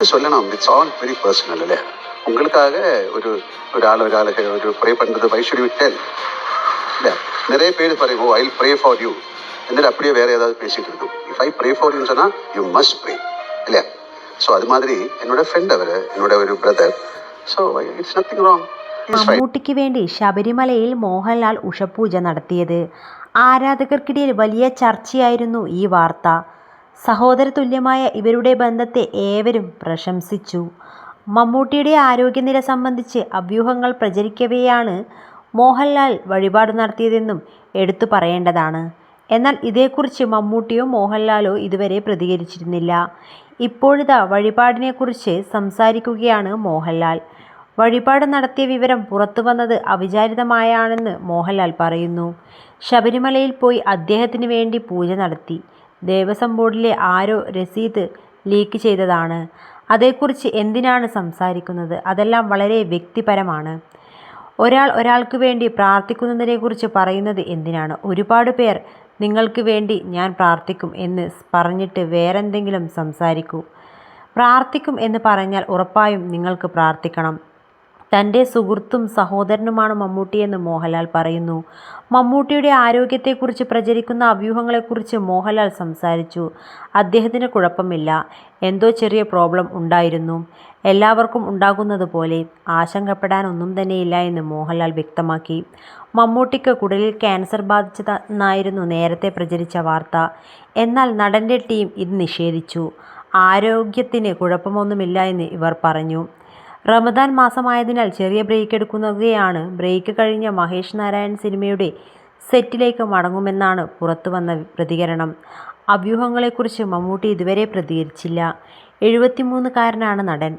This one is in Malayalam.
சொல்லணும் இட்ஸ் ஆல் வெரி பர்சனல் இல்லையா உங்களுக்காக ஒரு ஒரு ஆள் ஒரு ஆளுக்கு ஒரு ப்ரே பண்ணுறது வை ஷுட் யூ டெல் இல்லை நிறைய பேர் பாருங்க oh I pray for you എന്നിട്ട് அப்படியே வேற ஏதாவது பேசிட்டு இருக்கும் if I pray for you சொன்னால் யூ மஸ்ட் ப்ரே இல்லையா ஸோ அது மாதிரி என்னோட ஃப்ரெண்ட் அவர் என்னோட ஒரு brother so it's nothing wrong is fine മമ്മൂട്ടിക്ക് വേണ്ടി ശബരിമലയിൽ മോഹൻലാൽ ഉഷപൂജ നടത്തിയത് ആരാധകർക്കിടയിൽ വലിയ ചർച്ചയായിരുന്നു ഈ വാർത്ത സഹോദരതുല്യമായ ഇവരുടെ ബന്ധത്തെ ഏവരും പ്രശംസിച്ചു. മമ്മൂട്ടിയുടെ ആരോഗ്യനില സംബന്ധിച്ച് അഭ്യൂഹങ്ങൾ പ്രചരിക്കവെയാണ് മോഹൻലാൽ വഴിപാട് നടത്തിയതെന്നും എടുത്തു പറയേണ്ടതാണ്. എന്നാൽ ഇതേക്കുറിച്ച് മമ്മൂട്ടിയോ മോഹൻലാലോ ഇതുവരെ പ്രതികരിച്ചിരുന്നില്ല. ഇപ്പോഴിതാ വഴിപാടിനെക്കുറിച്ച് സംസാരിക്കുകയാണ് മോഹൻലാൽ. വഴിപാട് നടത്തിയ വിവരം പുറത്തു വന്നത് അവിചാരിതമായാണെന്ന് മോഹൻലാൽ പറയുന്നു. ശബരിമലയിൽ പോയി അദ്ദേഹത്തിന് വേണ്ടി പൂജ നടത്തി. ദേവസ്വം ബോർഡിലെ ആരോ രസീത് ലീക്ക് ചെയ്തതാണ്. അതേക്കുറിച്ച് എന്തിനാണ് സംസാരിക്കുന്നത്? അതെല്ലാം വളരെ വ്യക്തിപരമാണ്. ഒരാൾ ഒരാൾക്ക് വേണ്ടി പ്രാർത്ഥിക്കുന്നതിനെക്കുറിച്ച് പറയുന്നത് എന്തിനാണ്? ഒരുപാട് പേർ നിങ്ങൾക്ക് വേണ്ടി ഞാൻ പ്രാർത്ഥിക്കും എന്ന് പറഞ്ഞിട്ട് വേറെന്തെങ്കിലും സംസാരിക്കൂ. പ്രാർത്ഥിക്കും എന്ന് പറഞ്ഞാൽ ഉറപ്പായും നിങ്ങൾക്ക് പ്രാർത്ഥിക്കണം. തന്റെ സുഹൃത്തും സഹോദരനുമാണ് മമ്മൂട്ടിയെന്ന് മോഹൻലാൽ പറയുന്നു. മമ്മൂട്ടിയുടെ ആരോഗ്യത്തെക്കുറിച്ച് പ്രചരിക്കുന്ന അഭ്യൂഹങ്ങളെക്കുറിച്ച് മോഹൻലാൽ സംസാരിച്ചു. അദ്ദേഹത്തിന് കുഴപ്പമില്ല. എന്തോ ചെറിയ പ്രോബ്ലം ഉണ്ടായിരുന്നു. എല്ലാവർക്കും ഉണ്ടാകുന്നത് പോലെ ആശങ്കപ്പെടാനൊന്നും തന്നെയില്ല എന്ന് മോഹൻലാൽ വ്യക്തമാക്കി. മമ്മൂട്ടിക്ക് കുടലിൽ ക്യാൻസർ ബാധിച്ചതെന്നായിരുന്നു നേരത്തെ പ്രചരിച്ച വാർത്ത. എന്നാൽ നടന്റെ ടീം ഇത് നിഷേധിച്ചു. ആരോഗ്യത്തിന് കുഴപ്പമൊന്നുമില്ല എന്ന് ഇവർ പറഞ്ഞു. റമദാൻ മാസമായതിനാൽ ചെറിയ ബ്രേക്ക് എടുക്കുകയാണ് ബ്രേക്ക് കഴിഞ്ഞ മഹേഷ് നാരായൺ സിനിമയുടെ സെറ്റിലേക്ക് മടങ്ങുമെന്നാണ് പുറത്തുവന്ന പ്രതികരണം. അഭ്യൂഹങ്ങളെക്കുറിച്ച് മമ്മൂട്ടി ഇതുവരെ പ്രതികരിച്ചില്ല. എഴുപത്തിമൂന്നുകാരനാണ് നടൻ.